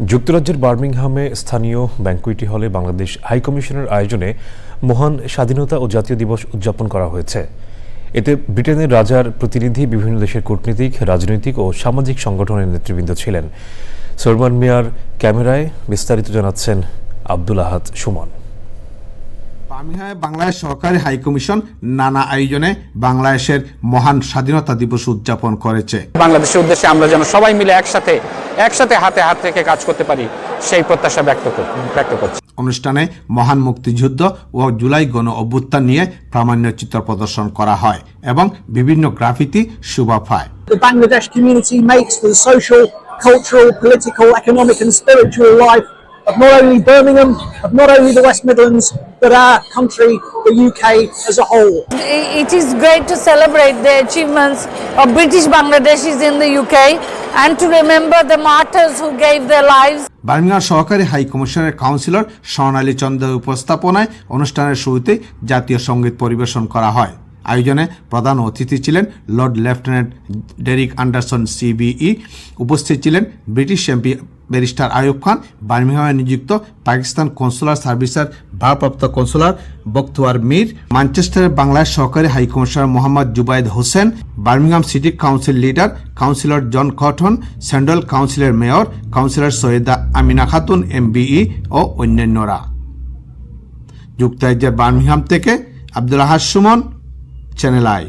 যুক্তরাজ্যের বার্মিংহামে স্থানীয় ব্যাংকুইটি হলে বাংলাদেশ হাইকমিশনের আয়োজনে মহান স্বাধীনতা ও জাতীয় দিবস উদযাপন করা হয়েছে। এতে ব্রিটেনের রাজার প্রতিনিধি বিভিন্ন দেশের কূটনীতিক রাজনৈতিক ও সামাজিক সংগঠনের নেতৃবৃন্দ ছিলেন। সলমান মিয়ার ক্যামেরায় বিস্তারিত জানাচ্ছেন আব্দুল আহাদ সুমন। বার্মিংহামে বাংলাদেশ সরকারি হাইকমিশন নানা আয়োজনে বাংলাদেশের মহান স্বাধীনতা দিবস উদযাপন করেছে। বাংলাদেশের উদ্দেশ্যে আমরা যেন সবাই মিলে একসাথে একসাথে হাতে হাত রেখে কাজ করতে পারি সেই প্রত্যাশা ব্যক্ত ব্যক্ত করছি। অনুষ্ঠানে মহান মুক্তিযুদ্ধ ও জুলাই গণ অভ্যুত্থান নিয়ে প্রামাণ্য চিত্র প্রদর্শন করা হয় এবং বিভিন্ন গ্রাফিতি শোভা পায়। The Bangladesh community makes the social, cultural, political, economic, and spiritual life of not only Birmingham, of not only the West Midlands, but our country, the UK as a whole. It is great to celebrate the achievements of British Bangladeshis in the UK and to remember the martyrs who gave their lives Birmingham সহকারী high কমিশনের councillor Swarnali চন্দ্রের উপস্থাপনায় অনুষ্ঠানের শুরুতে জাতীয় সংগীত পরিবেশন করা হয় আয়োজনে প্রধান অতিথি ছিলেন lord lieutenant Derrick Anderson, CBE. উপস্থিত ছিলেন British MP barrister Ayub Khan, বার্মিংহামে নিযুক্ত পাকিস্তান কনসুলার সার্ভিসের ভারপ্রাপ্ত কনসুলার বখতুয়ার মীর, ম্যানচেস্টারের বাংলার সহকারী high commissioner Mohammad Zubaid Hossain, Birmingham city council leader councillor John Cotton, central কাউন্সিলের mayor councillor Syeda Amina Khatun, MBE ও অন্যান্যরা। যুক্তরাজ্যের বার্মিংহাম থেকে আব্দুল আহাদ সুমন Channel I.